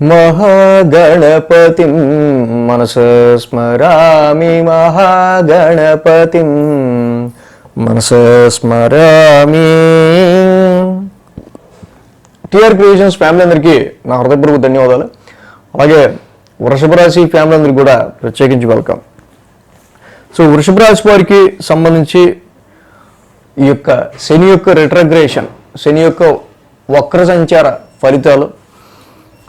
మహాగణపతి మనసు స్మరామి మహాగణపతిం మనసు స్మరామి. టిఆర్ క్రియేషన్స్ ఫ్యామిలీ అందరికీ నా హృదయపూర్వక ధన్యవాదాలు. అలాగే వృషభ రాశి ఫ్యామిలీ అందరికీ కూడా ప్రత్యేకించి వెల్కమ్ సో వృషభ రాశి వారికి సంబంధించి ఈ యొక్క శని యొక్క రిట్రగ్రేషన్ శని యొక్క వక్ర సంచార ఫలితాలు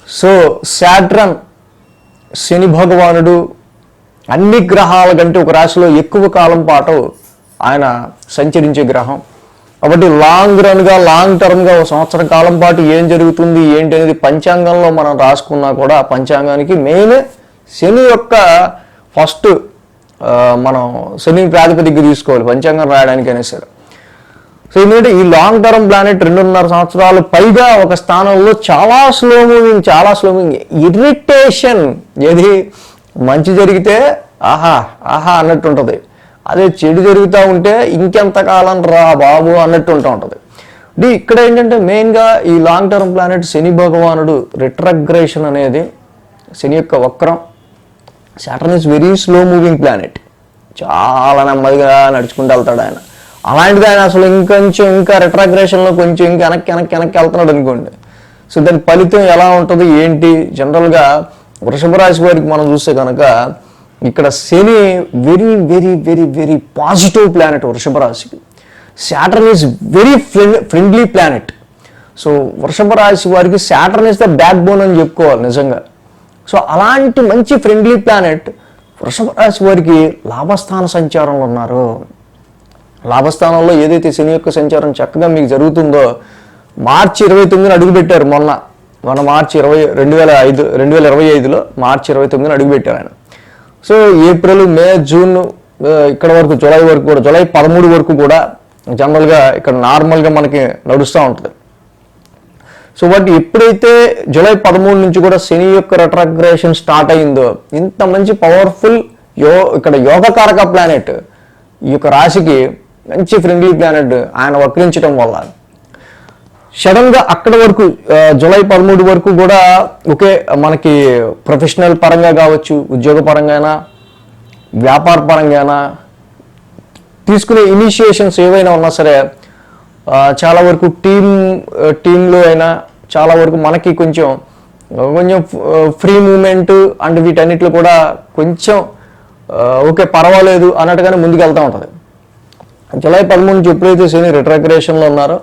సో శాట్రన్ శని భగవానుడు అన్ని గ్రహాల కంటే ఒక రాశిలో ఎక్కువ కాలం పాటు ఆయన సంచరించే గ్రహం. కాబట్టి లాంగ్ రన్గా లాంగ్ టర్మ్గా ఒక సంవత్సర కాలం పాటు ఏం జరుగుతుంది ఏంటి అనేది పంచాంగంలో మనం రాసుకున్నా కూడా ఆ పంచాంగానికి మెయిన్ శని యొక్క ఫస్ట్ మనం శని ప్రాతిపదిక తీసుకోవాలి పంచాంగం రాయడానికైనా సరే. సో ఎందుకంటే ఈ లాంగ్ టర్మ్ ప్లానెట్ రెండున్నర సంవత్సరాలు పైగా ఒక స్థానంలో చాలా స్లో మూవింగ్ చాలా స్లో మూవింగ్ ఇరిటేషన్ ఏది? మంచి జరిగితే ఆహా ఆహా అన్నట్టు ఉంటుంది. అదే చెడు జరుగుతూ ఉంటే ఇంకెంత కాలం రా బాబు అన్నట్టు ఉంటూ ఉంటుంది. డి ఇక్కడ ఏంటంటే మెయిన్గా ఈ లాంగ్ టర్మ్ ప్లానెట్ శని భగవానుడు రిట్రగ్రేషన్ అనేది శని యొక్క వక్రం. Saturn is very slow moving planet చాలా నెమ్మదిగా నడుచుకుంటూ వెళ్తాడు ఆయన. అలాంటిది ఆయన అసలు ఇంకొంచెం ఇంకా రిట్రాగ్రేషన్లో కొంచెం ఇంకా వెనక్కి వెనక్కి వెనక్కి వెళ్తున్నాడు అనుకోండి. సో దాని ఫలితం ఎలా ఉంటుంది ఏంటి? జనరల్గా వృషభ రాశి వారికి మనం చూస్తే కనుక ఇక్కడ శని very very very very positive planet వృషభ రాశికి Saturn is very friendly planet so వృషభ రాశి వారికి Saturn is the backbone అని చెప్పుకోవాలి నిజంగా. సో అలాంటి మంచి ఫ్రెండ్లీ ప్లానెట్ వృషభ రాశి వారికి లాభస్థాన సంచారంలో ఉన్నారు. లాభస్థానంలో ఏదైతే శని యొక్క సంచారం చక్కగా మీకు జరుగుతుందో మార్చి ఇరవై తొమ్మిదిన అడుగుపెట్టారు మొన్న. మొన్న మార్చి ఇరవై రెండు వేల ఐదు రెండు వేల ఇరవై ఐదులో మార్చి ఇరవై తొమ్మిదిన అడుగుపెట్టారు ఆయన. సో ఏప్రిల్ మే జూన్ ఇక్కడ వరకు జూలై వరకు కూడా జూలై పదమూడు వరకు కూడా జనరల్గా ఇక్కడ నార్మల్గా మనకి నడుస్తూ ఉంటుంది. సో బట్ ఎప్పుడైతే జూలై పదమూడు నుంచి కూడా శని యొక్క రెట్రాగ్రేషన్ స్టార్ట్ అయిందో ఇంత మంచి పవర్ఫుల్ యో ఇక్కడ యోగకారక ప్లానెట్ ఈ యొక్క రాశికి మంచి ఫ్రెండ్లీ ప్లానెట్ ఆయన వక్రించడం వల్ల. సడన్గా అక్కడ వరకు జూలై పదమూడు వరకు కూడా ఒకే మనకి ప్రొఫెషనల్ పరంగా కావచ్చు ఉద్యోగ పరంగానా వ్యాపార పరంగానా తీసుకునే ఇనిషియేషన్స్ ఏవైనా ఉన్నా సరే చాలా వరకు టీమ్ టీంలో అయినా చాలా వరకు మనకి కొంచెం కొంచెం ఫ్రీ మూమెంట్ అండ్ వీటన్నిటిలో కూడా కొంచెం ఓకే పర్వాలేదు అన్నట్టుగానే ముందుకు వెళ్తూ ఉంటుంది. జూలై పదమూడు నుంచి ఎప్పుడైతే శని రిట్రగ్రేషన్లో ఉన్నారో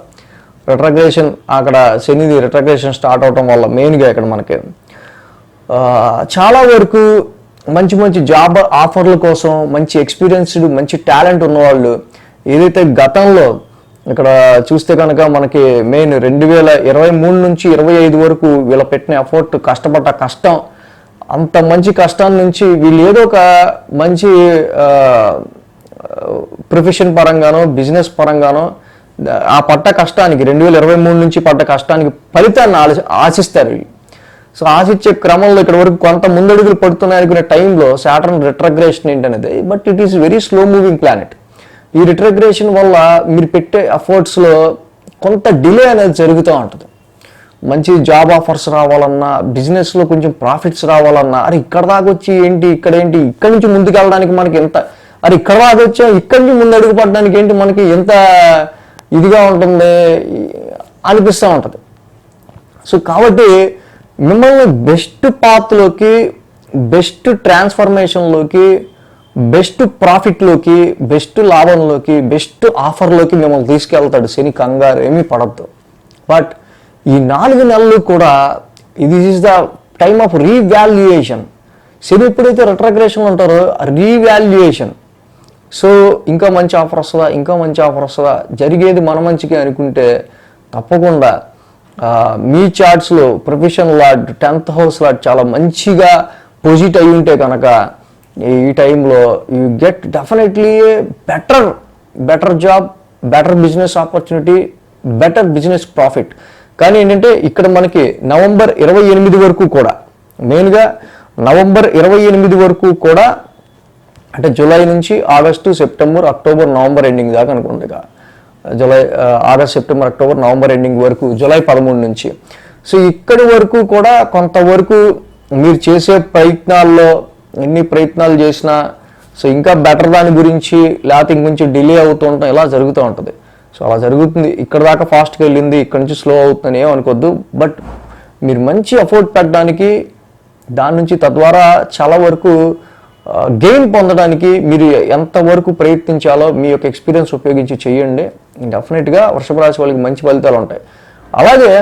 రిట్రగ్రేషన్ అక్కడ శనిది రిట్రగ్రేషన్ స్టార్ట్ అవటం వల్ల మెయిన్గా ఇక్కడ మనకి చాలా వరకు మంచి మంచి జాబ్ ఆఫర్ల కోసం మంచి ఎక్స్పీరియన్స్డ్ మంచి టాలెంట్ ఉన్నవాళ్ళు ఏదైతే గతంలో ఇక్కడ చూస్తే కనుక మనకి మెయిన్ రెండు వేల ఇరవై మూడు నుంచి ఇరవై ఐదు వరకు వీళ్ళ పెట్టిన ఎఫర్ట్ కష్టపడ్డ కష్టం అంత మంచి కష్టం నుంచి వీళ్ళు ఏదో ఒక మంచి ప్రొఫెషన్ పరంగానో బిజినెస్ పరంగానో ఆ పట్ట కష్టానికి రెండు వేల ఇరవై మూడు నుంచి పడ్డ కష్టానికి ఫలితాన్ని ఆశ- ఆశిస్తారు వీళ్ళు. సో ఆశించే క్రమంలో ఇక్కడ వరకు కొంత ముందడుగులు పడుతున్నాయి అనుకునే టైంలో సాటర్న్ రిట్రగ్రేషన్ ఏంటనేది. But it is very slow moving planet. ఈ రిట్రగ్రేషన్ వల్ల మీరు పెట్టే ఎఫర్ట్స్లో కొంత డిలే అనేది జరుగుతూ ఉంటుంది. మంచి జాబ్ ఆఫర్స్ రావాలన్నా బిజినెస్లో కొంచెం ప్రాఫిట్స్ రావాలన్నా అరే ఇక్కడ దాకా వచ్చి ఏంటి ఇక్కడ ఏంటి ఇక్కడి నుంచి ముందుకు వెళ్ళడానికి మనకి ఎంత మరి ఇక్కడ దాకా వచ్చా ఇక్కడి నుంచి ముందు అడుగు పడడానికి ఏంటి మనకి ఎంత ఇదిగా ఉంటుంది? అనిపిస్తూ ఉంటుంది. సో కాబట్టి మిమ్మల్ని బెస్ట్ పాత్లోకి బెస్ట్ ట్రాన్స్ఫర్మేషన్లోకి బెస్ట్ ప్రాఫిట్లోకి బెస్ట్ లాభంలోకి బెస్ట్ ఆఫర్లోకి మిమ్మల్ని తీసుకెళ్తాడు శని కంగారు ఏమీ పడద్దు. బట్ ఈ నాలుగు నెలలు కూడా ఇది is the time of reevaluation శని ఎప్పుడైతే రిట్రగ్రేషన్ ఉంటారో రీవాల్యుయేషన్ సో ఇంకా మంచి ఆఫర్ వస్తుందా ఇంకా మంచి ఆఫర్ వస్తుందా? జరిగేది మన మంచికి అనుకుంటే తప్పకుండా మీ చార్ట్స్లో profession lord tenth house lord చాలా మంచిగా పొజిట్ అయి ఉంటే కనుక ఈ టైంలో you get definitely better better job better business opportunity better business profit కానీ ఏంటంటే ఇక్కడ మనకి నవంబర్ ఇరవై ఎనిమిది వరకు కూడా మెయిన్గా నవంబర్ ఇరవై ఎనిమిది వరకు కూడా అంటే జూలై నుంచి August September October November ending దాకా అనుకోండి ఇక. July August September October November ending వరకు జూలై పదమూడు నుంచి. సో ఇక్కడి వరకు కూడా కొంతవరకు మీరు చేసే ప్రయత్నాల్లో ఎన్ని ప్రయత్నాలు చేసినా సో ఇంకా బెటర్ దాని గురించి లేకపోతే ఇంకొంచెం డిలే అవుతూ ఉంటాం ఇలా జరుగుతూ ఉంటుంది. సో అలా జరుగుతుంది. ఇక్కడ దాకా ఫాస్ట్గా వెళ్ళింది ఇక్కడ నుంచి స్లో అవుతుందని ఏం బట్ మీరు మంచి ఎఫోర్ట్ పెట్టడానికి దాని నుంచి తద్వారా చాలా వరకు గెయిన్ పొందడానికి మీరు ఎంతవరకు ప్రయత్నించాలో మీ యొక్క ఎక్స్పీరియన్స్ ఉపయోగించి చేయండి. డెఫినెట్గా వృషభ రాశి వాళ్ళకి మంచి ఫలితాలు ఉంటాయి. అలాగే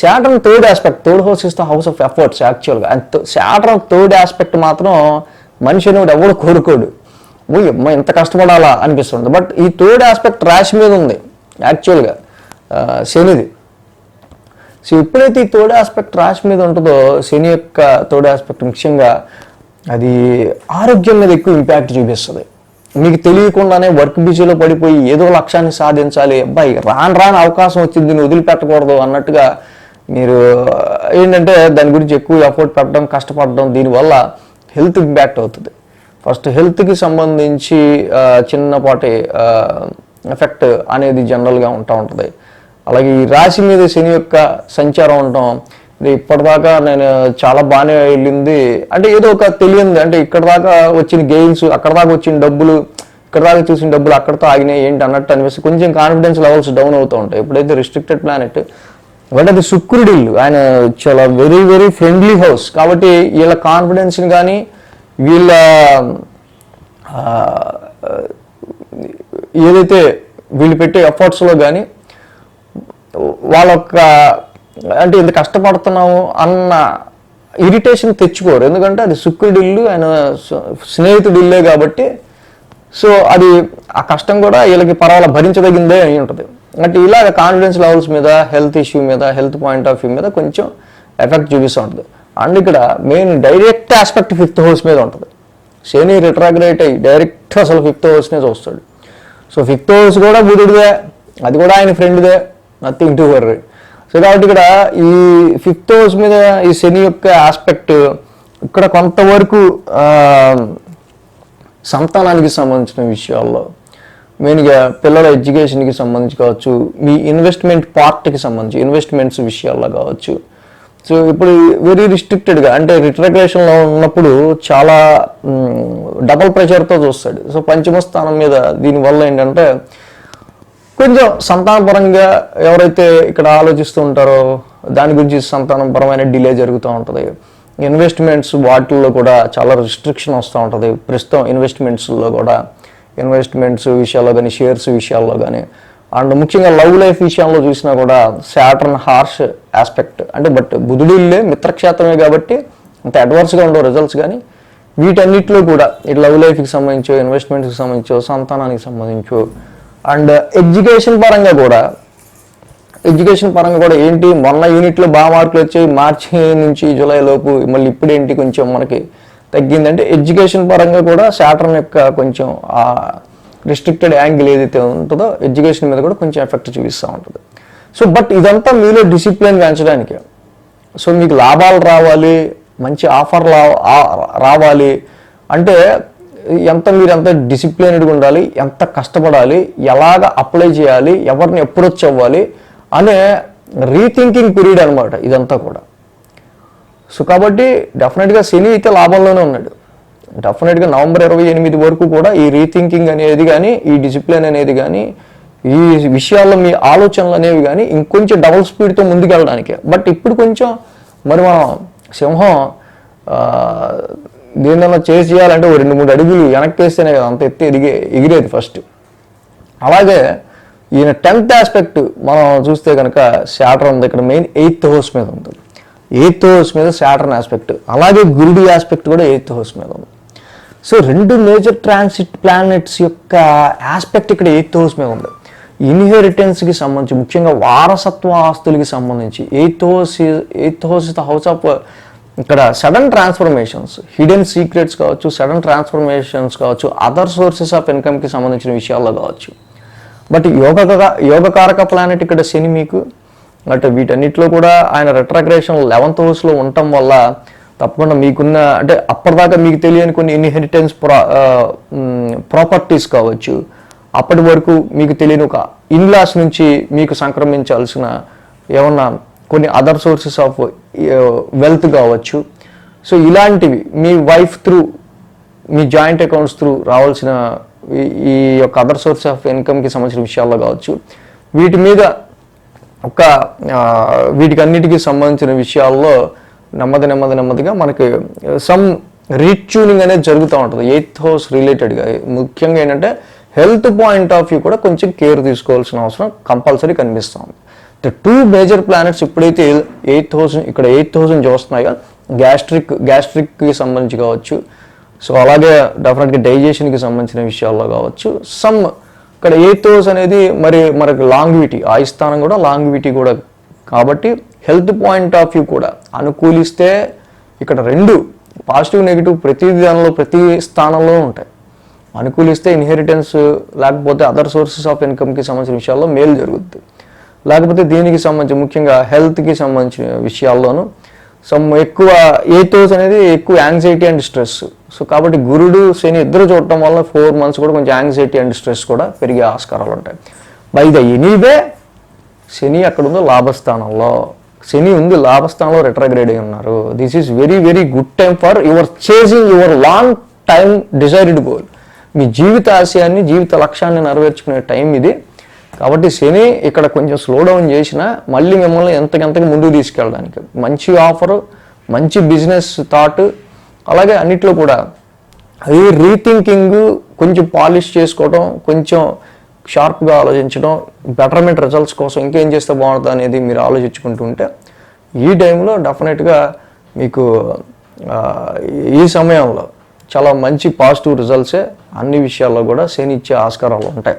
Saturn third aspect third house is the house of efforts యాక్చువల్గా అండ్ శాటర్న్ థర్డ్ ఆస్పెక్ట్ మాత్రం మనిషి అనేవాడు ఎవడు కోరుకోడు. ఎంత కష్టపడాలా అనిపిస్తుంది. బట్ ఈ థర్డ్ ఆస్పెక్ట్ రాశి మీద ఉంది యాక్చువల్గా శనిది. సో ఎప్పుడైతే ఈ థర్డ్ ఆస్పెక్ట్ రాశి మీద ఉంటుందో శని యొక్క థర్డ్ ఆస్పెక్ట్ ముఖ్యంగా అది ఆరోగ్యం మీద ఎక్కువ ఇంపాక్ట్ చూపిస్తుంది. మీకు తెలియకుండానే వర్క్ బిజీలో పడిపోయి ఏదో లక్ష్యాన్ని సాధించాలి అబ్బాయి రాను రాని అవకాశం వచ్చింది దీన్ని వదిలిపెట్టకూడదు అన్నట్టుగా మీరు ఏంటంటే దాని గురించి ఎక్కువ ఎఫర్ట్ పెట్టడం కష్టపడడం దీనివల్ల హెల్త్ ఇంపాక్ట్ అవుతుంది. ఫస్ట్ హెల్త్కి సంబంధించి చిన్నపాటి ఎఫెక్ట్ అనేది జనరల్గా ఉంటా ఉంటుంది. అలాగే ఈ రాశి మీద శని యొక్క సంచారం ఉండటం ఇప్పటిదాకా నేను చాలా బాగానే వెళ్ళింది. అంటే ఏదో ఒక తెలియంది. అంటే ఇక్కడ దాకా వచ్చిన గెయిన్స్ అక్కడ దాకా వచ్చిన డబ్బులు ఇక్కడ దాకా చూసిన డబ్బులు అక్కడతో ఆగినాయి ఏంటి అన్నట్టు అనిపిస్తుంది. కొంచెం కాన్ఫిడెన్స్ లెవెల్స్ డౌన్ అవుతూ ఉంటాయి. ఎప్పుడైతే రిస్ట్రిక్టెడ్ ప్లానెట్ బట్ అది శుక్రుడి ఇల్లు ఆయన చాలా వెరీ వెరీ ఫ్రెండ్లీ హౌస్ కాబట్టి వీళ్ళ కాన్ఫిడెన్స్ని కానీ వీళ్ళ ఏదైతే వీళ్ళు పెట్టే ఎఫర్ట్స్లో కానీ వాళ్ళ యొక్క అంటే ఇంత కష్టపడుతున్నాము అన్న ఇరిటేషన్ తెచ్చుకోరు. ఎందుకంటే అది శుక్రుడి ఇల్లు ఆయన స్నేహితుడి ఇల్లే కాబట్టి సో అది ఆ కష్టం కూడా వీళ్ళకి పర్వాల భరించదగిందే అయి ఉంటుంది. అంటే ఇలాగ కాన్ఫిడెన్స్ లెవెల్స్ మీద హెల్త్ ఇష్యూ మీద హెల్త్ పాయింట్ ఆఫ్ వ్యూ మీద కొంచెం ఎఫెక్ట్ చూపిస్తూ ఉంటుంది. అండ్ ఇక్కడ main direct aspect fifth house మీద ఉంటుంది. శని రిట్రాగ్రేట్ అయ్యి డైరెక్ట్ అసలు ఫిఫ్త్ హౌస్నే చూస్తాడు. సో ఫిఫ్త్ హౌస్ కూడా బుధుడిదే అది కూడా ఆయన ఫ్రెండ్దే నథింగ్ టు వర్రీ సో కాబట్టి ఇక్కడ ఈ ఫిఫ్త్ హౌస్ మీద ఈ శని యొక్క ఆస్పెక్ట్ ఇక్కడ కొంతవరకు సంతానానికి సంబంధించిన విషయాల్లో మెయిన్గా పిల్లల ఎడ్యుకేషన్కి సంబంధించి కావచ్చు మీ ఇన్వెస్ట్మెంట్ పార్ట్కి సంబంధించి ఇన్వెస్ట్మెంట్స్ విషయాల్లో కావచ్చు. సో ఇప్పుడు వెరీ రిస్ట్రిక్టెడ్గా అంటే రిట్రగ్రేషన్లో ఉన్నప్పుడు చాలా డబల్ ప్రెషర్తో చూస్తాడు. సో పంచమ స్థానం మీద దీనివల్ల ఏంటంటే కొంచెం సంతానపరంగా ఎవరైతే ఇక్కడ ఆలోచిస్తూ ఉంటారో దాని గురించి సంతానపరమైన డిలే జరుగుతూ ఉంటుంది. ఇన్వెస్ట్మెంట్స్ వాటిల్లో కూడా చాలా రిస్ట్రిక్షన్ వస్తూ ఉంటుంది. ప్రస్తుతం ఇన్వెస్ట్మెంట్స్లో కూడా ఇన్వెస్ట్మెంట్స్ విషయాల్లో కానీ షేర్స్ విషయాల్లో కానీ అండ్ ముఖ్యంగా లవ్ లైఫ్ విషయంలో చూసినా కూడా శాటర్న్ హార్ష్ ఆస్పెక్ట్ అంటే బట్ బుధుడిల్లే మిత్రక్షేత్రమే కాబట్టి అంత అడ్వాన్స్గా ఉండవు రిజల్ట్స్ కానీ వీటన్నిటిలో కూడా ఈ లవ్ లైఫ్కి సంబంధించో ఇన్వెస్ట్మెంట్స్కి సంబంధించో సంతానానికి సంబంధించో అండ్ ఎడ్యుకేషన్ uh, పరంగా కూడా ఎడ్యుకేషన్ పరంగా కూడా ఏంటి మొన్న యూనిట్లో బాగా మార్కులు వచ్చాయి మార్చి నుంచి జూలై లోపు మళ్ళీ ఇప్పుడేంటి కొంచెం మనకి తగ్గిందంటే ఎడ్యుకేషన్ పరంగా కూడా సాటర్న్ యొక్క కొంచెం ఆ రిస్ట్రిక్టెడ్ యాంగిల్ ఏదైతే ఉంటుందో ఎడ్యుకేషన్ మీద కూడా కొంచెం ఎఫెక్ట్ చూపిస్తూ ఉంటుంది. సో బట్ ఇదంతా మీలో డిసిప్లిన్ పెంచడానికి. సో మీకు లాభాలు రావాలి మంచి ఆఫర్ రావాలి. అంటే ఎంత మీరు ఎంత డిసిప్లిన్డ్గా ఉండాలి ఎంత కష్టపడాలి ఎలాగ అప్లై చేయాలి ఎవరిని అప్రోచ్ అవ్వాలి అనే రీథింకింగ్ పీరియడ్ అనమాట ఇదంతా కూడా. సో కాబట్టి డెఫినెట్గా శని అయితే లాభంలోనే ఉన్నాడు. డెఫినెట్గా నవంబర్ ఇరవై ఎనిమిది వరకు కూడా ఈ రీథింకింగ్ అనేది కానీ ఈ డిసిప్లిన్ అనేది కానీ ఈ విషయాల్లో మీ ఆలోచనలు అనేవి కానీ ఇంకొంచెం డబుల్ స్పీడ్తో ముందుకెళ్ళడానికి. బట్ ఇప్పుడు కొంచెం మరి మనం సింహం ఆ, చేసి చేయాలంటే ఓ రెండు మూడు అడుగులు వెనక్కి వేస్తేనే కదా అంత ఎత్తి ఎదిగే ఎగిరేది ఫస్ట్ అలాగే ఈయన టెన్త్ ఆస్పెక్ట్ మనం చూస్తే కనుక శాటర్ ఉంది. ఇక్కడ మెయిన్ ఎయిత్ హౌస్ మీద ఉంటుంది ఎయిత్ హౌస్ మీద శాటర్న్ ఆస్పెక్ట్ అలాగే గురుడి ఆస్పెక్ట్ కూడా ఎయిత్ హౌస్ మీద ఉంది. సో రెండు మేజర్ ట్రాన్సిట్ ప్లానెట్స్ యొక్క ఆస్పెక్ట్ ఇక్కడ ఎయిత్ హౌస్ మీద ఉంది. ఇన్హెరిటెన్స్కి సంబంధించి ముఖ్యంగా వారసత్వ ఆస్తులకి సంబంధించి eighth house eighth house the house of ఇక్కడ సడన్ ట్రాన్స్ఫర్మేషన్స్ హిడెన్ సీక్రెట్స్ కావచ్చు సడన్ ట్రాన్స్ఫర్మేషన్స్ కావచ్చు అదర్ సోర్సెస్ ఆఫ్ ఇన్కమ్కి సంబంధించిన విషయాల్లో కావచ్చు. బట్ యోగ యోగకారక ప్లానెట్ ఇక్కడ శని మీకు అంటే వీటన్నిటిలో కూడా ఆయన రెట్రాగ్రేషన్ లెవెంత్ హౌస్లో ఉండటం వల్ల తప్పకుండా మీకున్న అంటే అప్పటిదాకా మీకు తెలియని కొన్ని ఇన్హెరిటెన్స్ ప్రా ప్రాపర్టీస్ కావచ్చు. అప్పటి వరకు మీకు తెలియని ఒక ఇన్లాస్ నుంచి మీకు సంక్రమించాల్సిన ఏమన్నా కొన్ని అదర్ సోర్సెస్ ఆఫ్ వెల్త్ కావచ్చు. సో ఇలాంటివి మీ వైఫ్ త్రూ మీ జాయింట్ అకౌంట్స్ త్రూ రావాల్సిన ఈ- ఈ యొక్క అదర్ సోర్స్ ఆఫ్ ఇన్కమ్కి సంబంధించిన విషయాల్లో కావచ్చు. వీటి మీద ఒక వీటికి అన్నిటికీ సంబంధించిన విషయాల్లో నెమ్మది నెమ్మది నెమ్మదిగా మనకి సమ్ రీట్యూనింగ్ అనేది జరుగుతూ ఉంటుంది. ఎయిత్ హౌస్ రిలేటెడ్గా ముఖ్యంగా ఏంటంటే హెల్త్ పాయింట్ ఆఫ్ వ్యూ కూడా కొంచెం కేర్ తీసుకోవాల్సిన అవసరం కంపల్సరీ కనిపిస్తుంది ద టూ మేజర్ ప్లానెట్స్ ఎప్పుడైతే ఎయిత్ థౌసండ్ ఇక్కడ ఎయిత్ థౌసండ్ చూస్తున్నాయో గ్యాస్ట్రిక్ గ్యాస్ట్రిక్కి సంబంధించి కావచ్చు. సో అలాగే డెఫినెట్గా డైజెషన్కి సంబంధించిన విషయాల్లో కావచ్చు. సమ్ ఇక్కడ ఎయిత్ హౌస్ అనేది మరి మనకి లాంగ్విటీ ఆయుస్థానం కూడా లాంగ్విటీ కూడా. కాబట్టి హెల్త్ పాయింట్ ఆఫ్ వ్యూ కూడా అనుకూలిస్తే ఇక్కడ రెండు పాజిటివ్ నెగిటివ్ ప్రతి దానిలో ప్రతి స్థానంలో ఉంటాయి. అనుకూలిస్తే ఇన్హెరిటెన్స్ లేకపోతే అదర్ సోర్సెస్ ఆఫ్ ఇన్కమ్కి సంబంధించిన విషయాల్లో మేలు జరుగుద్ది. లేకపోతే దీనికి సంబంధించి ముఖ్యంగా హెల్త్కి సంబంధించిన విషయాల్లోనూ సమ్ ఎక్కువ ఎయితోస్ అనేది ఎక్కువ యాంగ్జైటీ అండ్ స్ట్రెస్ సో కాబట్టి గురుడు శని ఇద్దరు చూడటం వల్ల ఫోర్ మంత్స్ కూడా కొంచెం యాంగ్జైటీ అండ్ స్ట్రెస్ కూడా పెరిగే ఆస్కారాలు ఉంటాయి. బై ద ఎనీవే శని అక్కడ ఉందో లాభస్థానంలో. శని ఉంది లాభస్థానంలో రెట్రగ్రేడ్ అయి ఉన్నారు. This is very very good time for your chasing your long time desired goal మీ జీవిత ఆశయాన్ని జీవిత లక్ష్యాన్ని నెరవేర్చుకునే టైం ఇది. కాబట్టి శని ఇక్కడ కొంచెం స్లో డౌన్ చేసినా మళ్ళీ మిమ్మల్ని ఎంతకెంతకు ముందుకు తీసుకెళ్ళడానికి. మంచి ఆఫరు మంచి బిజినెస్ థాట్ అలాగే అన్నిట్లో కూడా అది రీథింకింగ్ కొంచెం పాలిష్ చేసుకోవడం కొంచెం షార్ప్గా ఆలోచించడం బెటర్మెంట్ రిజల్ట్స్ కోసం ఇంకేం చేస్తే బాగుంటుంది అనేది మీరు ఆలోచించుకుంటూ ఉంటే ఈ టైంలో డెఫినెట్గా మీకు ఈ సమయంలో చాలా మంచి పాజిటివ్ రిజల్ట్సే అన్ని విషయాల్లో కూడా శని ఇచ్చే ఆస్కారాలు ఉంటాయి.